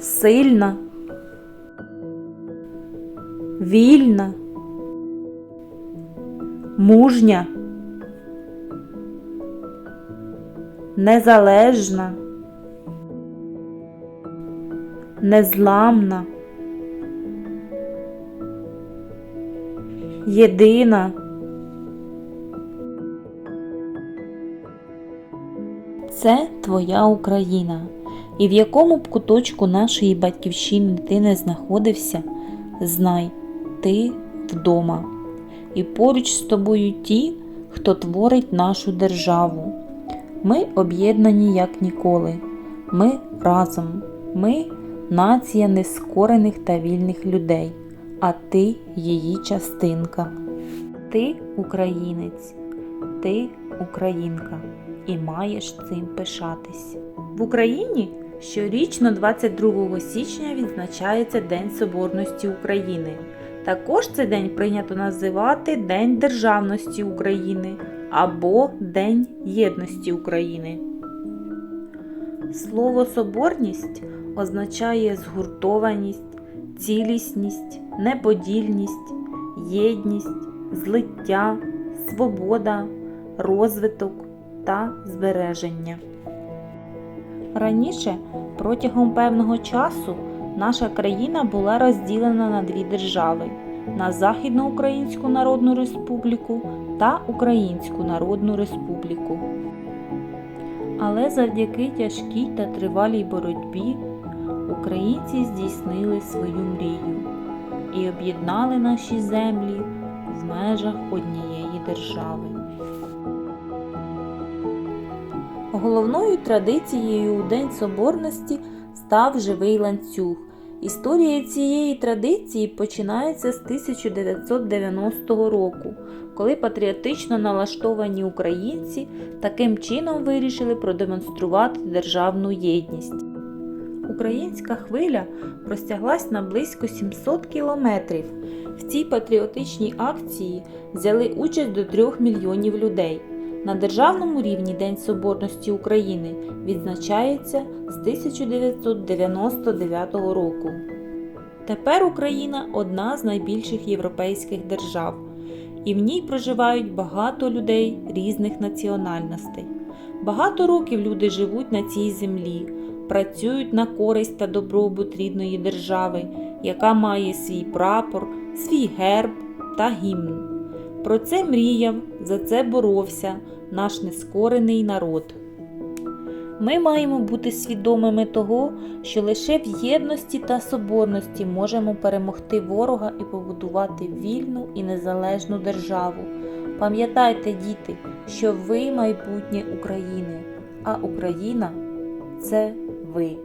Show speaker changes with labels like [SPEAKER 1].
[SPEAKER 1] Сильна, вільна, мужня, незалежна, незламна, єдина. Це твоя Україна, і в якому б куточку нашої батьківщини ти не знаходився, знай, ти вдома. І поруч з тобою ті, хто творить нашу державу. Ми об'єднані як ніколи. Ми разом. Ми нація нескорених та вільних людей, а ти її частинка. Ти українець, ти українка і маєш цим пишатись. В Україні щорічно 22 січня відзначається День Соборності України. Також цей день прийнято називати День Державності України або День Єдності України. Слово соборність означає згуртованість, цілісність, неподільність, єдність, злиття, свобода, розвиток та збереження. Раніше, протягом певного часу, наша країна була розділена на дві держави на Західноукраїнську Народну Республіку та Українську Народну Республіку. Але завдяки тяжкій та тривалій боротьбі українці здійснили свою мрію і об'єднали наші землі в межах однієї держави. Головною традицією у День Соборності став живий ланцюг. Історія цієї традиції починається з 1990 року, коли патріотично налаштовані українці таким чином вирішили продемонструвати державну єдність. Українська хвиля простяглась на близько 700 кілометрів. В цій патріотичній акції взяли участь до 3 мільйонів людей. На державному рівні День Соборності України відзначається з 1999 року. Тепер Україна одна з найбільших європейських держав, і в ній проживають багато людей різних національностей. Багато років люди живуть на цій землі, працюють на користь та добробут рідної держави, яка має свій прапор, свій герб та гімн. Про це мріяв, за це боровся наш нескорений народ. Ми маємо бути свідомими того, що лише в єдності та соборності можемо перемогти ворога і побудувати вільну і незалежну державу. Пам'ятайте, діти, що ви майбутнє України, а Україна це ви.